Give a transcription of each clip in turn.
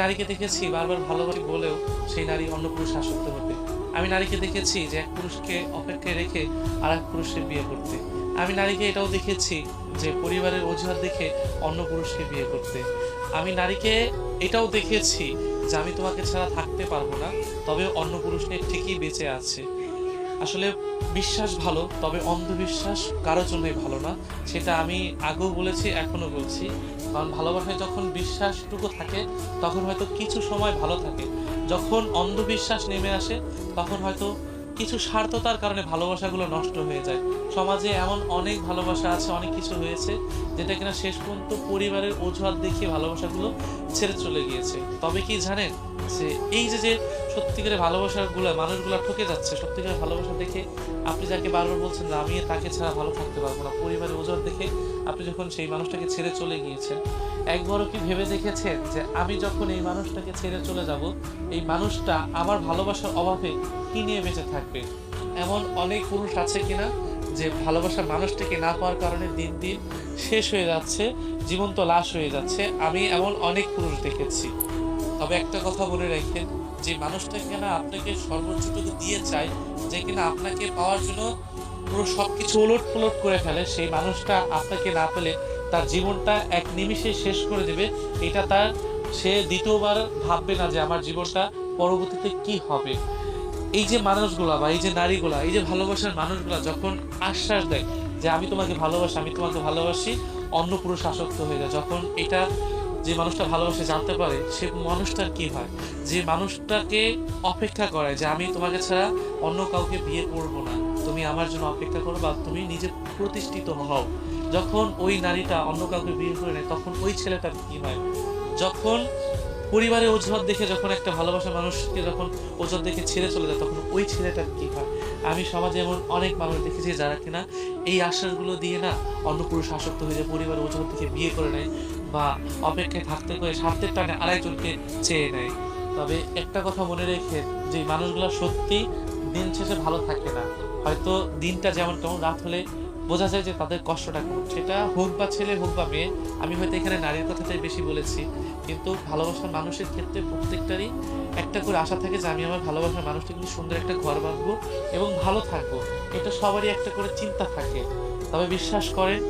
নারীকে দেখেছি বারবার ভালোবাসি বলেও সেই নারী অন্য পুরুষ আসক্ত হতে। আমি নারীকে দেখেছি যে এক পুরুষকে অপেক্ষায় রেখে আর এক পুরুষকে বিয়ে করতে। আমি নারীকে এটাও দেখেছি যে পরিবারের অজুহাত দেখে অন্য পুরুষকে বিয়ে করতে। আমি নারীকে এটাও দেখেছি যে আমি তোমাকে ছাড়া থাকতে পারব না, তবে অন্য পুরুষকে ঠিকই বেঁচে আছে। আসলে বিশ্বাস ভালো, তবে অন্ধবিশ্বাস কারোর জন্যই ভালো না। সেটা আমি আগেও বলেছি, এখনও বলছি। কারণ ভালোবাসায় যখন বিশ্বাসটুকু থাকে, তখন হয়তো কিছু সময় ভালো থাকে। যখন অন্ধবিশ্বাস নেমে আসে, তখন হয়তো কিছু স্বার্থতার কারণে ভালোবাসাগুলো নষ্ট হয়ে যায়। সমাজে এমন অনেক ভালোবাসা আছে, অনেক কিছু হয়েছে, যেটা কিনা শেষ পর্যন্ত পরিবারের অজুহাত দেখিয়ে ভালোবাসাগুলো ছেড়ে চলে গিয়েছে। তবে কি জানেন যে এই যে যে সত্যিকারের ভালোবাসাগুলো, মানুষগুলো ঠকে যাচ্ছে, সত্যিকারের ভালোবাসা দেখে আপনি যাকে বারবার বলছেন যে আমি তাকে ছাড়া ভালো থাকতে পারব না, পরিবারের ওজন দেখে আপনি যখন সেই মানুষটাকে ছেড়ে চলে গিয়েছেন, একবারও কি ভেবে দেখেছেন যে আমি যখন এই মানুষটাকে ছেড়ে চলে যাব, এই মানুষটা আমার ভালোবাসার অভাবে কি নিয়ে বেঁচে থাকবে? এমন অনেক পুরুষ আছে কিনা যে ভালোবাসার মানুষটাকে না পাওয়ার কারণে দিন দিন শেষ হয়ে যাচ্ছে জীবন্ত লাশ হয়ে যাচ্ছে। আমি এমন অনেক পুরুষ দেখেছি। তবে একটা কথা বলে রাখেন, যে মানুষটা কিনা আপনাকে সর্বোচ্চটুকু দিয়ে চায়, যে কিনা আপনাকে পাওয়ার জন্য পুরো সবকিছু ওলট পালট করে ফেলে, সেই মানুষটা আপনাকে না পেলে তার জীবনটা এক নিমিষে শেষ করে দেবে। এটা তার, সে দ্বিতীয়বার ভাববে না যে আমার জীবনটা পরবর্তীতে কি হবে। এই যে মানুষগুলা বা এই যে নারীগুলা, এই যে ভালোবাসার মানুষগুলা যখন আশ্বাস দেয় যে আমি তোমাকে ভালোবাসি, আমি তোমাকে ভালোবাসি, অন্য পুরুষ আসক্ত হয়ে যায়। যখন এটা যে মানুষটা ভালোবাসে জানতে পারে, সে মানুষটার কি হয়? যে মানুষটাকে অপেক্ষা করে যে আমি তোমাকে ছাড়া অন্য কাউকে বিয়ে করব না। তুমি আমার জন্য অপেক্ষা করো বা তুমি নিজে প্রতিষ্ঠিত হও। যখন ওই নারীটা অন্য কাউকে বিয়ে করে নেয়, তখন ওই ছেলেটার কি হয়? যখন পরিবারের অজুহাত দেখে যখন একটা ভালোবাসা মানুষকে যখন অজুহাত দেখে ছেড়ে চলে যায়, তখন ওই ছেলেটার কি হয়? আমি সমাজে এমন অনেক মানুষ দেখেছি যারা কিনা এই আশ্বাসগুলো দিয়ে না অন্য পুরুষ আসক্ত হয়ে যায়, পরিবারের অজুহাত থেকে বিয়ে করে নেয় বা অপেক্ষায় থাকতে করে স্বার্থের টানে আরেকজনকে চেয়ে নেয়। তবে একটা কথা মনে রেখে যে মানুষগুলো সত্যি দিন শেষে ভালো থাকে না। হয়তো দিনটা যেমন তেমন, রাত হলে বোঝা যায় যে তাদের কষ্টটা কেমন। সেটা হোক বা ছেলে হোক বা মেয়ে, আমি হয়তো এখানে নারীর কথাটাই বেশি বলেছি, কিন্তু ভালোবাসার মানুষের ক্ষেত্রে প্রত্যেকটারই একটা করে আশা থাকে যে আমি আমার ভালোবাসার মানুষটা কিন্তু সুন্দর একটা ঘর বাঁধবো এবং ভালো থাকব। এটা সবারই একটা করে চিন্তা থাকে। তবে বিশ্বাস করেন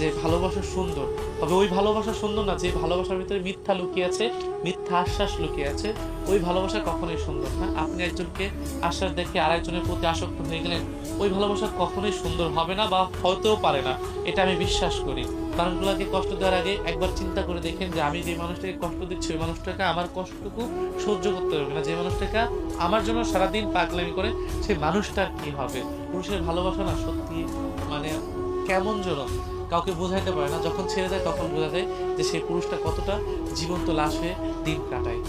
যে ভালোবাসা সুন্দর। তবে ওই ভালোবাসা সুন্দর না, যে ভালোবাসার ভিতরে মিথ্যা লুকিয়ে আছে, মিথ্যা আশ্বাস লুকিয়ে আছে, ওই ভালোবাসা কখনোই সুন্দর না। আপনি একজনকে আশ্বাস দেখে আরেকজনের প্রতি আসক্ত হয়ে গেলেন, ওই ভালোবাসা কখনোই সুন্দর হবে না বা হতেও পারে না। এটা আমি বিশ্বাস করি। মানুষগুলোকে কষ্ট দেওয়ার আগে একবার চিন্তা করে দেখেন যে আমি যে মানুষটাকে কষ্ট দিচ্ছি, ওই মানুষটাকে আমার কষ্টটুকু সহ্য করতে পারবে না। যে মানুষটাকে আমার জন্য সারাদিন পাগলামি করে সেই মানুষটার কি হবে? পুরুষের ভালোবাসা না সত্যি মানে কেমন যেন কাউকে বোঝাইতে পারে না। যখন ছেড়ে যায় তখন বোঝা যায় যে সেই পুরুষটা কতটা জীবন্ত, লাশ হয়ে দিন কাটায়।